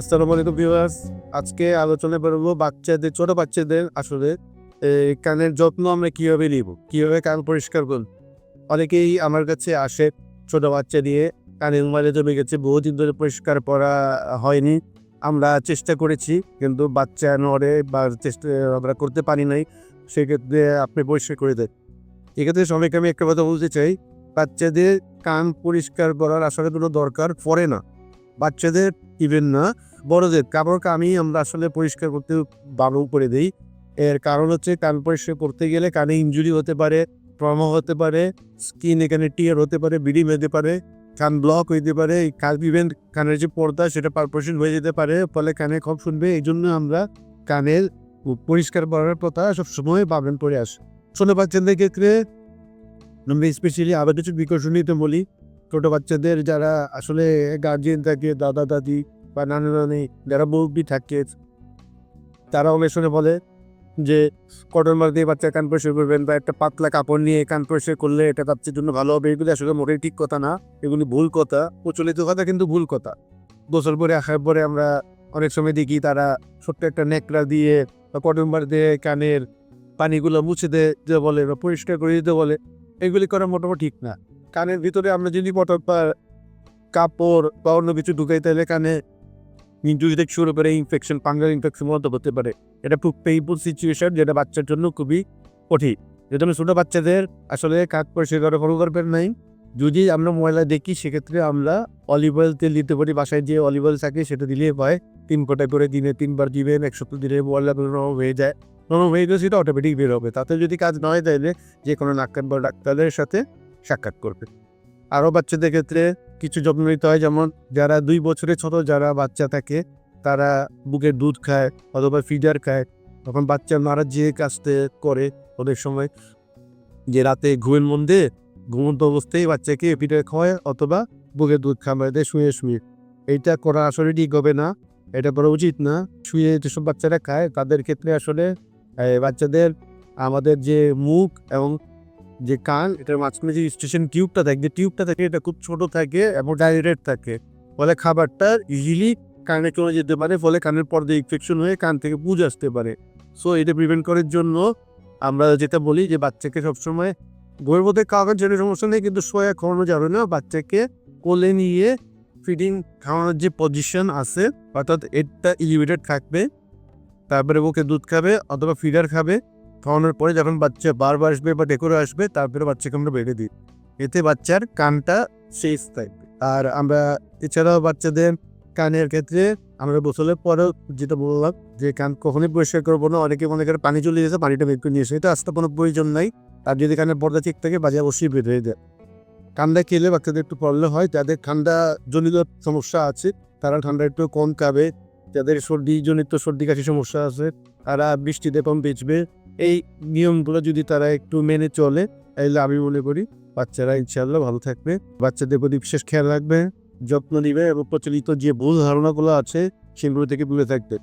আসসালামু আলাইকুম ভিউয়ার্স। আজকে আলোচনা করব বাচ্চাদের, ছোট বাচ্চাদের আসলে কানের যত্ন আমরা কীভাবে নিব, কীভাবে কান পরিষ্কার করব। অনেকেই আমার কাছে আসে ছোট বাচ্চা দিয়ে কানের ময়লা জমে গেছে, বহুদিন ধরে পরিষ্কার করা হয়নি। আমরা চেষ্টা করেছি, কিন্তু বাচ্চা নড়ে বা চেষ্টা, আমরা করতে পারি নাই, সেক্ষেত্রে আপনি পরিষ্কার করে দেন। এক্ষেত্রে সবাইকে আমি একটা কথা বলতে চাই, বাচ্চাদের কান পরিষ্কার করার আসলে কোনো দরকার পড়ে না। বাচ্চাদের ইভেন না, বড়দের। কাপড় আমি আমরা আসলে পরিষ্কার করতে বারণ করে দিই। এর কারণ হচ্ছে, কান পরিষ্কার করতে গেলে কানে ইঞ্জুরি হতে পারে ট্রমা হতে পারে স্কিন এখানে টিয়ার হতে পারে বিড়ি হতে পারে, কান ব্লক হইতে পারে কান ইভেন কানের যে পর্দা, সেটা পারপোশন হয়ে যেতে পারে, ফলে কানে কম শুনবে। এই জন্য আমরা কানের পরিষ্কার করার কথা সবসময় বারণ করে আসি। ছোট বাচ্চাদের ক্ষেত্রে আমরা স্পেশালি আবার কিছু বিকর্ষণীতে বলি। ছোট বাচ্চাদের যারা আসলে গার্জিয়ান থাকে, দাদা, দাদি বা নানা নানি, যারা মুরব্বী থাকে তারা অনেক সময় বলে যে কটন মার দিয়ে বাচ্চা কান পরিষ্কার করবেন বা একটা পাতলা কাপড় নিয়ে কান পরিষ্কার করলে এটা বাচ্চার জন্য ভালো হবে। এগুলি আসলে মোটেই ঠিক কথা না, এগুলি ভুল কথা, প্রচলিত কথা কিন্তু ভুল কথা। গোসল পরে আসার পরে আমরা অনেক সময় দেখি তারা ছোট্ট একটা নেকড়া দিয়ে বা কটন বার দিয়ে কানের পানিগুলো মুছে দিতে বলে বা পরিষ্কার করে দিতে বলে। এগুলি করা মোটামুটি ঠিক না। কানের ভিতরে আমরা যদি পটক বা কাপড় বা অন্য কিছু ঢুকাই, তাহলে কানে ইঞ্জুরি থেকে শুরু করে ইনফেকশন পাঙ্গাল ইনফেকশন মতো হতে পারে। এটা খুব পেইনফুল সিচুয়েশন যেটা বাচ্চার জন্য খুবই কঠিন। যেজন্য ছোটো বাচ্চাদের আসলে কাক পরিষ্কার করার কোনো দরকার নাই। যদি আমরা ময়লা দেখি, সেক্ষেত্রে আমরা অলিভ অয়েল তেল দিতে পারি। বাসায় যে অলিভ অয়েল থাকে, সেটা দিলেই হয়। তিন কোটা করে দিনে তিনবার দিবেন, এক সপ্তাহ দিলে ময়লা নরম হয়ে যায়। নরম হয়ে গেলে সেটা অটোমেটিক বের হবে। তাতে যদি কাজ না হয়, তাহলে যে কোনো নাক্কার বা ডাক্তারের সাথে সাক্ষাৎ করবে। আরও বাচ্চাদের ক্ষেত্রে কিছু যত্ন নিতে হয়, যেমন যারা দুই বছরের ছোট, যারা বাচ্চা থাকে, তারা বুকের দুধ খায় অথবা ফিডার খায়। তখন বাচ্চা মারা যে কাজতে করে অনেক সময়, যে রাতে ঘুমের মধ্যে ঘুমন্ত অবস্থায় বাচ্চাকে ফিডার খাওয়ায় অথবা বুকের দুধ খাওয়ায় দেয় শুয়ে শুয়ে। এইটা করা আসলে ঠিক হবে না, এটা করা উচিত না। শুয়ে যেসব বাচ্চারা খায়, তাদের ক্ষেত্রে আসলে বাচ্চাদের আমাদের যে মুখ এবং যে কান, এটার মাঝখানে যে স্টেশন টিউবটা থাকে, যে টিউবটা থাকে, এটা খুব ছোট থাকে এবং ডাইরেক্ট থাকে। ফলে খাবারটা ইজিলি কানে চলে যেতে পারে, ফলে কানের পর্দা ইনফেকশন হয়ে কান থেকে পুজ আসতে পারে। সো এটা প্রিভেন্ট করার জন্য আমরা যেটা বলি যে বাচ্চাকে সবসময় মধ্যে খাওয়ানোর জন্য সমস্যা নেই, কিন্তু সোয়া খাওয়ানো যাবে না। বাচ্চাকে কোলে নিয়ে ফিডিং খাওয়ানোর যে পজিশন আছে, অর্থাৎ এটা ইলিভেটেড থাকবে, তারপরে ওকে দুধ খাবে অথবা ফিডার খাবে খাওয়ানোর পরে যখন বাচ্চা বারবার আসবে বা ডেকোরে আসবে, তারপরে বাচ্চাকে আমরা বেড়ে দিই। এতে বাচ্চার কানটা সেফ থাকবে। আর আমরা এছাড়াও বাচ্চাদের কানের ক্ষেত্রে আমরা গোসলের পরেও যেটা বললাম, যে কান কখনোই পরিষ্কার করব না। অনেকে মনে করে পানি চলে যেতে পানিটা বের করে নিয়ে এসে, এটা আসতে কোনো প্রয়োজন নাই। আর যদি কানের পর্দা ঠিক থাকে, বাজে অবশ্যই বের হয়ে যায়। ঠান্ডা খেলে বাচ্চাদের একটু প্রবলেম হয়, যাদের ঠান্ডা জনিত সমস্যা আছে, তারা ঠান্ডা একটু কম খাবে। যাদের সর্দি জনিত সর্দি কাশি সমস্যা আছে, তারা বৃষ্টিতে কম বেচবে। এই নিয়মগুলো যদি তারা একটু মেনে চলে, তাহলে আমি মনে করি বাচ্চারা ইনশাল্লাহ ভালো থাকবে। বাচ্চাদের প্রতি বিশেষ খেয়াল রাখবে, যত্ন নিবে এবং প্রচলিত যে ভুল ধারণাগুলো আছে, সেগুলো থেকে দূরে থাকবে।